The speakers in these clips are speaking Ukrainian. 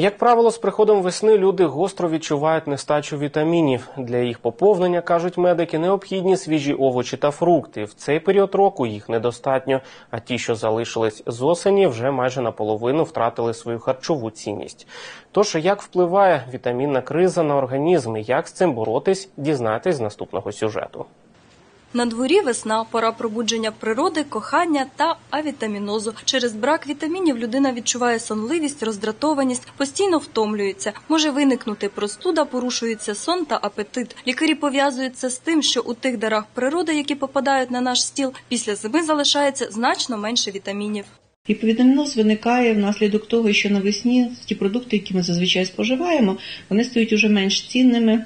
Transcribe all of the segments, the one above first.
Як правило, з приходом весни люди гостро відчувають нестачу вітамінів. Для їх поповнення кажуть медики, необхідні свіжі овочі та фрукти. В цей період року їх недостатньо. А ті, що залишились з осені, вже майже наполовину втратили свою харчову цінність. Тож як впливає вітамінна криза на організм і як з цим боротись, дізнайтесь з наступного сюжету. На дворі весна, пора пробудження природи, кохання та авітамінозу. Через брак вітамінів людина відчуває сонливість, роздратованість, постійно втомлюється. Може виникнути простуда, порушується сон та апетит. Лікарі пов'язують це з тим, що у тих дарах природи, які попадають на наш стіл, після зими залишається значно менше вітамінів. Гіповітаміноз виникає внаслідок того, що навесні ті продукти, які ми зазвичай споживаємо, вони стають уже менш цінними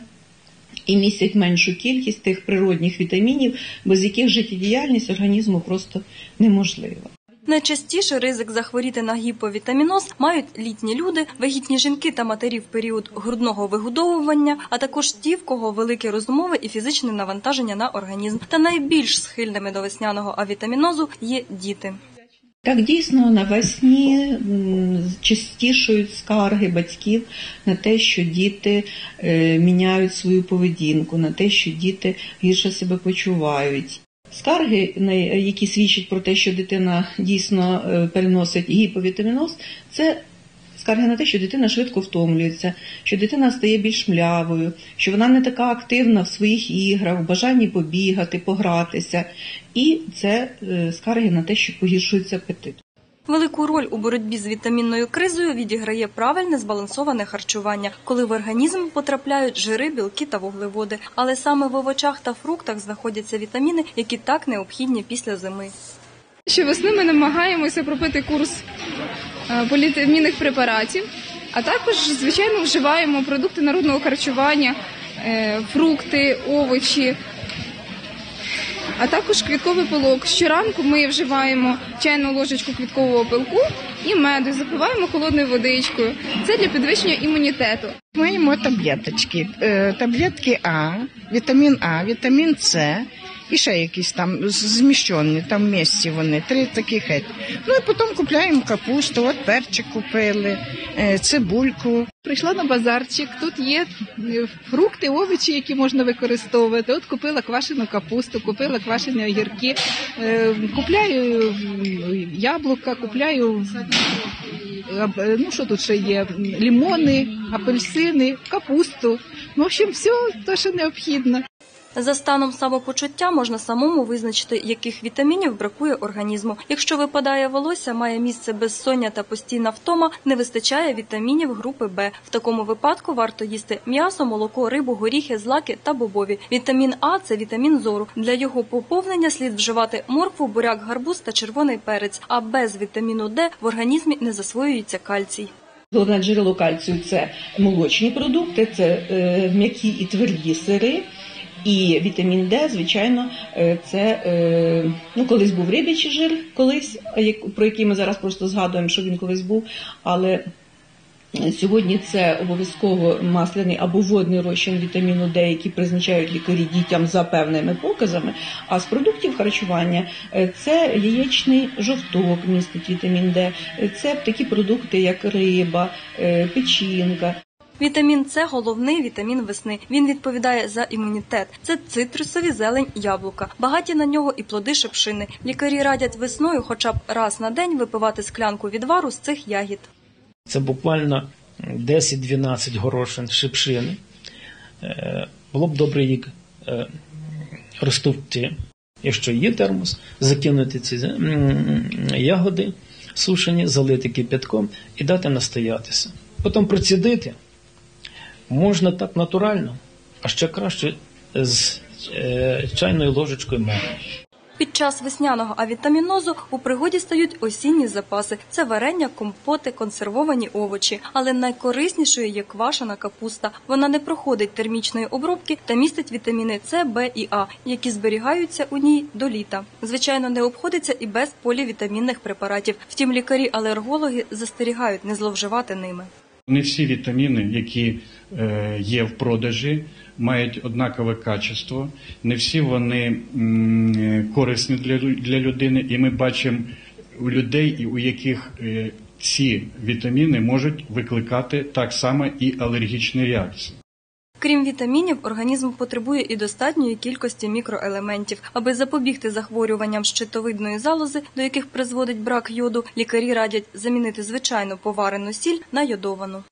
і містять меншу кількість тих природних вітамінів, без яких життєдіяльність організму просто неможлива. Найчастіше ризик захворіти на гіповітаміноз мають літні люди, вагітні жінки та матері в період грудного вигодовування, а також ті, в кого велике розумове і фізичне навантаження на організм. Та найбільш схильними до весняного авітамінозу є діти. Так дійсно навесні частішують скарги батьків на те, що діти е, міняють свою поведінку, на те, що діти гірше себе почувають. Скарги, які свідчать про те, що дитина дійсно е, переносить гіповітаміноз, це скарги на те, що дитина швидко втомлюється, що дитина стає більш млявою, що вона не така активна в своїх іграх, в бажанні побігати, погратися. І це е, скарги на те, що погіршується апетит. Велику роль у боротьбі з вітамінною кризою відіграє правильне збалансоване харчування, коли в організм потрапляють жири, білки та вуглеводи. Але саме в овочах та фруктах знаходяться вітаміни, які так необхідні після зими. Щовесни ми намагаємося пропити курс е, поліетамінних препаратів, а також, звичайно, вживаємо продукти народного харчування, е, фрукти, овочі, а також квітковий пилок. Щоранку ми вживаємо чайну ложечку квіткового пилку і меду, запиваємо холодною водичкою. Це для підвищення імунітету. Маємо таблеточки. Е, Таблетки А, вітамін А, вітамін С і ще якісь там зміщені, там в місці вони, три таких. геть. Ну і потім купляємо капусту, от перчик купили, е, цибульку. Прийшла на базарчик, тут є е, фрукти, овочі, які можна використовувати. От купила квашену капусту, купила квашені огірки, е, купляю яблука, купляю ну що тут ще є, лімони, апельсини, капусту. В общем, все те, що необхідно. За станом самопочуття можна самому визначити, яких вітамінів бракує організму. Якщо випадає волосся, має місце безсоння та постійна втома, не вистачає вітамінів групи Б. В такому випадку варто їсти м'ясо, молоко, рибу, горіхи, злаки та бобові. Вітамін А це вітамін зору. Для його поповнення слід вживати моркву, буряк, гарбуз та червоний перець. А без вітаміну Д в організмі не засвоюється кальцій. Головне джерело кальцію це молочні продукти, це е, м'які і тверді сири. І вітамін Д, звичайно, е, це е, ну колись був рибячий жир, колись про який ми зараз просто згадуємо, що він колись був, але Сьогодні це обов'язково масляний або водний розчин вітаміну Д, які призначають лікарі дітям за певними показами. А з продуктів харчування е, це яєчний жовток містить вітамін Д, це такі продукти, як риба, печінка. Вітамін С головний вітамін весни. Він відповідає за імунітет. Це цитрусові зелень, яблука. Багаті на нього і плоди шипшини. Лікарі радять весною, хоча б раз на день випивати склянку відвару з цих ягід. Це буквально 10-12 горошин шипшини. Е, Було б добре їх е, розтовкти. Якщо є термос, закинути ці м, ягоди сушені, залити кипятком і дати настоятися. Потім процідити можна так натурально, а ще краще з е, чайною ложечкою меду. Під час весняного авітамінозу у пригоді стають осінні запаси. Це варення, компоти, консервовані овочі. Але найкориснішою є квашена капуста. Вона не проходить термічної обробки та містить вітаміни С, Б і А, які зберігаються у ній до літа. Звичайно, не обходиться і без полівітамінних препаратів. Втім, лікарі-алергологи застерігають не зловживати ними. Не всі вітаміни, які е, є в продажі, мають однакове качество. Не всі вони м, корисні для, для людини, і ми бачимо у людей, у яких е, ці вітаміни можуть викликати так само і алергічні реакції. Крім вітамінів, організм потребує і достатньої кількості мікроелементів. Аби запобігти захворюванням щитовидної залози, до яких призводить брак йоду, лікарі радять замінити звичайну поварену сіль на йодовану.